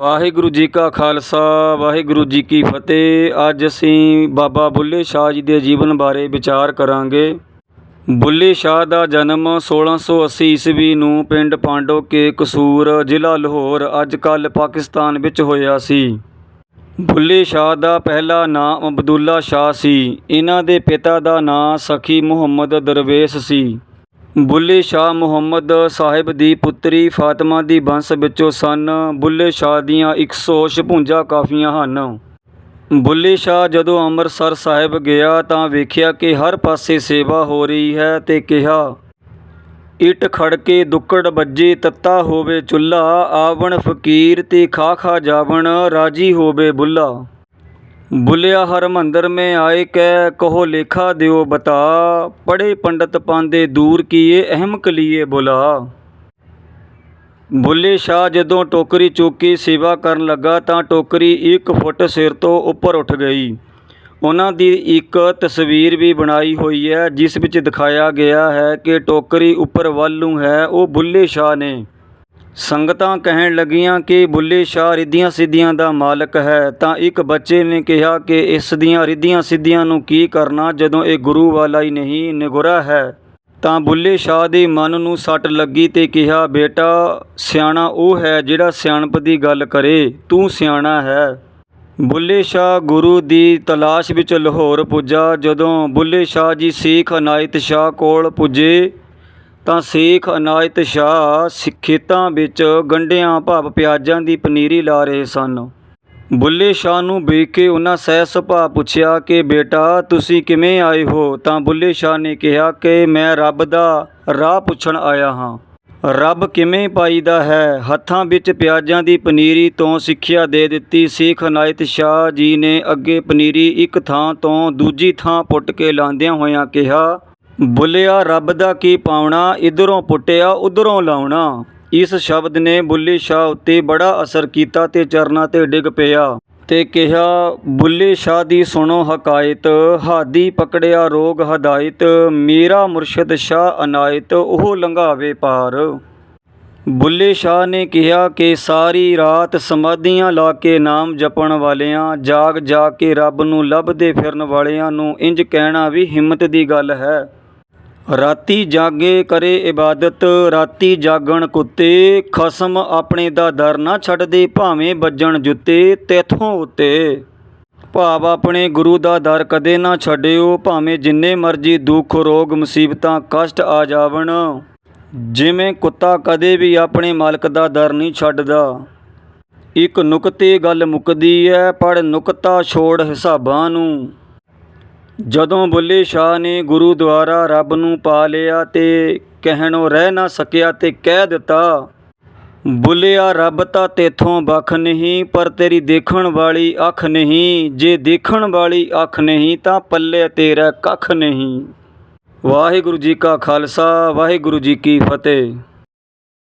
ਵਾਹਿਗੁਰੂ ਜੀ ਕਾ ਖਾਲਸਾ, ਵਾਹਿਗੁਰੂ ਜੀ ਕੀ ਫਤਿਹ। ਅੱਜ ਅਸੀਂ ਬਾਬਾ ਬੁੱਲੇ ਸ਼ਾਹ ਜੀ ਦੇ ਜੀਵਨ ਬਾਰੇ ਵਿਚਾਰ ਕਰਾਂਗੇ। ਬੁੱਲੇ ਸ਼ਾਹ ਦਾ ਜਨਮ 1680 ਈਸਵੀ ਨੂੰ ਪਿੰਡ ਪਾਂਡੋ ਕੇ ਕਸੂਰ ਜ਼ਿਲ੍ਹਾ ਲਾਹੌਰ, ਅੱਜ ਕੱਲ੍ਹ ਪਾਕਿਸਤਾਨ ਵਿੱਚ ਹੋਇਆ ਸੀ। ਬੁੱਲੇ ਸ਼ਾਹ ਦਾ ਪਹਿਲਾ ਨਾਮ ਅਬਦੁੱਲਾ ਸ਼ਾਹ ਸੀ। ਇਹਨਾਂ ਦੇ ਪਿਤਾ ਦਾ ਨਾਂ ਸਖੀ ਮੁਹੰਮਦ ਦਰਵੇਸ਼ ਸੀ। ਬੁੱਲੇ ਸ਼ਾਹ ਮੁਹੰਮਦ ਸਾਹਿਬ ਦੀ ਪੁੱਤਰੀ ਫਾਤਿਮਾ ਦੀ ਬੰਸ ਵਿੱਚੋਂ ਸਨ। ਬੁੱਲੇ ਸ਼ਾਹ ਦੀਆਂ 156 ਕਾਫੀਆਂ ਹਨ। ਬੁੱਲੇ ਸ਼ਾਹ ਜਦੋਂ ਅੰਮ੍ਰਿਤਸਰ ਸਾਹਿਬ ਗਿਆ ਤਾਂ ਵੇਖਿਆ ਕਿ ਹਰ ਪਾਸੇ ਸੇਵਾ ਹੋ ਰਹੀ ਹੈ ਤੇ ਕਿਹਾ, ਇੱਟ ਖੜਕੇ ਦੁੱਕੜ ਵੱਜੇ, ਤੱਤਾ ਹੋਵੇ ਚੁੱਲ੍ਹਾ, ਆਵਣ ਫਕੀਰ ਤੇ ਖਾ ਖਾ ਜਾਵਣ, ਰਾਜੀ ਹੋਵੇ ਬੁੱਲਾ। ਬੁੱਲਿਆ ਹਰਮੰਦਰ ਮੈਂ ਆਏ ਕੈ ਕਹੋ ਲੇਖਾ ਦਿਓ ਬਤਾ। ਪੜੇ ਪੰਡਤ ਪਾਂਦੇ ਦੂਰ ਕੀਏ, ਅਹਿਮ ਕਲੀਏ ਬੁਲਾ। ਬੁੱਲੇ ਸ਼ਾਹ ਜਦੋਂ ਟੋਕਰੀ ਚੁੱਕੀ, ਸੇਵਾ ਕਰਨ ਲੱਗਾ ਤਾਂ ਟੋਕਰੀ 1 ਫੁੱਟ ਸਿਰ ਤੋਂ ਉੱਪਰ ਉੱਠ ਗਈ। ਉਹਨਾਂ ਦੀ ਇੱਕ ਤਸਵੀਰ ਵੀ ਬਣਾਈ ਹੋਈ ਹੈ, ਜਿਸ ਵਿੱਚ ਦਿਖਾਇਆ ਗਿਆ ਹੈ ਕਿ ਟੋਕਰੀ ਉੱਪਰ ਵੱਲ ਨੂੰ ਹੈ, ਉਹ ਬੁੱਲੇ ਸ਼ਾਹ ਨੇ। ਸੰਗਤਾਂ ਕਹਿਣ ਲੱਗੀਆਂ ਕਿ ਬੁੱਲੇ ਸ਼ਾਹ ਰਿੱਧੀਆਂ ਸਿੱਧੀਆਂ ਦਾ ਮਾਲਕ ਹੈ। ਤਾਂ ਇੱਕ ਬੱਚੇ ਨੇ ਕਿਹਾ ਕਿ ਇਸ ਦੀਆਂ ਰਿੱਧੀਆਂ ਸਿੱਧੀਆਂ ਨੂੰ ਕੀ ਕਰਨਾ ਜਦੋਂ ਇਹ ਗੁਰੂ ਵਾਲਾ ਹੀ ਨਹੀਂ ਨਿਗੁਰਾ ਹੈ? ਤਾਂ ਬੁੱਲੇ ਸ਼ਾਹ ਦੇ ਮਨ ਨੂੰ ਸੱਟ ਲੱਗੀ ਤੇ ਕਿਹਾ, ਬੇਟਾ, ਸਿਆਣਾ ਉਹ ਹੈ ਜਿਹੜਾ ਸਿਆਣਪ ਦੀ ਗੱਲ ਕਰੇ। ਤੂੰ ਸਿਆਣਾ ਹੈ। ਬੁੱਲੇ ਸ਼ਾਹ ਗੁਰੂ ਦੀ ਤਲਾਸ਼ ਵਿੱਚ ਲਾਹੌਰ ਪੁੱਜਾ। ਜਦੋਂ ਬੁੱਲੇ ਸ਼ਾਹ ਜੀ ਸਿੱਖ ਅਨਾਇਤ ਸ਼ਾਹ ਕੋਲ ਪੁੱਜੇ ਤਾਂ ਸੇਖ, ਅਨਾਇਤ ਸ਼ਾਹ ਸਿ- ਖੇਤਾਂ ਵਿੱਚ ਗੰਢਿਆਂ, ਭਾਵ ਪਿਆਜ਼ਾਂ ਦੀ ਪਨੀਰੀ ਲਾ ਰਹੇ ਸਨ। ਬੁੱਲੇ ਸ਼ਾਹ ਨੂੰ ਵੇਖ ਕੇ ਉਹਨਾਂ ਸਹਿ ਸੁਭਾਅ ਪੁੱਛਿਆ ਕਿ, ਬੇਟਾ, ਤੁਸੀਂ ਕਿਵੇਂ ਆਏ ਹੋ? ਤਾਂ ਬੁੱਲੇ ਸ਼ਾਹ ਨੇ ਕਿਹਾ ਕਿ, ਮੈਂ ਰੱਬ ਦਾ ਰਾਹ ਪੁੱਛਣ ਆਇਆ ਹਾਂ। ਰੱਬ ਕਿਵੇਂ ਪਾਈਦਾ ਹੈ? ਹੱਥਾਂ ਵਿੱਚ ਪਿਆਜ਼ਾਂ ਦੀ ਪਨੀਰੀ ਤੋਂ ਸਿੱਖਿਆ ਦੇ ਦਿੱਤੀ ਸਿੱਖ ਅਨਾਇਤ ਸ਼ਾਹ ਜੀ ਨੇ। ਅੱਗੇ ਪਨੀਰੀ ਇੱਕ ਥਾਂ ਤੋਂ ਦੂਜੀ ਥਾਂ ਪੁੱਟ ਕੇ ਲਾਉਂਦਿਆਂ ਹੋਇਆਂ ਕਿਹਾ ਬੁੱਲਿਆ ਰੱਬ ਦਾ ਕੀ ਪਾਉਣਾ, ਇਧਰੋਂ ਪੁੱਟਿਆ, ਉਧਰੋਂ ਲਾਉਣਾ। ਇਸ ਸ਼ਬਦ ਨੇ ਬੁੱਲੇ ਸ਼ਾਹ ਉੱਤੇ ਬੜਾ ਅਸਰ ਕੀਤਾ ਤੇ ਚਰਨਾਂ ਤੇ ਡਿੱਗ ਪਿਆ ਤੇ ਕਿਹਾ, ਬੁੱਲੇ ਸ਼ਾਹ ਦੀ ਸੁਣੋ ਹਕਾਇਤ, ਹਾਦੀ ਪਕੜਿਆ ਰੋਗ ਹਦਾਇਤ, ਮੇਰਾ ਮੁਰਸ਼ਿਦ ਸ਼ਾਹ ਅਨਾਇਤ, ਉਹ ਲੰਘਾਵੇ ਪਾਰ। ਬੁੱਲੇ ਸ਼ਾਹ ਨੇ ਕਿਹਾ ਕਿ ਸਾਰੀ ਰਾਤ ਸਮਾਧੀਆਂ ਲਾ ਕੇ ਨਾਮ ਜਪਣ ਵਾਲਿਆਂ ਜਾਗ ਜਾਗ ਕੇ ਰੱਬ ਨੂੰ ਲੱਭਦੇ ਫਿਰਨ ਵਾਲਿਆਂ ਨੂੰ ਇੰਜ ਕਹਿਣਾ ਵੀ ਹਿੰਮਤ ਦੀ ਗੱਲ ਹੈ। ਰਾਤੀ ਜਾਗੇ ਕਰੇ ਇਬਾਦਤ, ਰਾਤੀ ਜਾਗਣ ਕੁੱਤੇ, ਖਸਮ ਆਪਣੇ ਦਾ ਦਰ ਨਾ ਛੱਡਦੇ, ਭਾਵੇਂ ਵੱਜਣ ਜੁੱਤੇ ਤੇਥੋਂ ਉੱਤੇ। ਭਾਵ ਆਪਣੇ ਗੁਰੂ ਦਾ ਦਰ ਕਦੇ ਨਾ ਛੱਡਿਓ, ਭਾਵੇਂ ਜਿੰਨੇ ਮਰਜ਼ੀ ਦੁੱਖ, ਰੋਗ, ਮੁਸੀਬਤਾਂ, ਕਸ਼ਟ ਆ ਜਾਵਣ। ਜਿਵੇਂ ਕੁੱਤਾ ਕਦੇ ਵੀ ਆਪਣੇ ਮਾਲਕ ਦਾ ਦਰ ਨਹੀਂ ਛੱਡਦਾ। ਇੱਕ ਨੁਕਤੇ ਗੱਲ ਮੁੱਕਦੀ ਹੈ ਪਰ ਨੁਕਤਾ ਛੋੜ ਹਿਸਾਬਾਂ ਨੂੰ। ਜਦੋਂ ਬੁੱਲੇ ਸ਼ਾਹ ਨੇ ਗੁਰੂ ਦੁਆਰਾ ਰੱਬ ਨੂੰ ਪਾ ਲਿਆ ਤੇ ਕਹਿਣੋਂ ਰਹਿ ਨਾ ਸਕਿਆ ਤੇ ਕਹਿ ਦਿੱਤਾ, ਬੁੱਲਿਆ ਰੱਬ ਤਾਂ ਤੇਥੋਂ ਵੱਖ ਨਹੀਂ, ਪਰ ਤੇਰੀ ਦੇਖਣ ਵਾਲੀ ਅੱਖ ਨਹੀਂ। ਜੇ ਦੇਖਣ ਵਾਲੀ ਅੱਖ ਨਹੀਂ ਤਾਂ ਪੱਲੇ ਤੇਰਾ ਕੱਖ ਨਹੀਂ। ਵਾਹਿਗੁਰੂ ਜੀ ਕਾ ਖਾਲਸਾ, ਵਾਹਿਗੁਰੂ ਜੀ ਕੀ ਫਤਿਹ।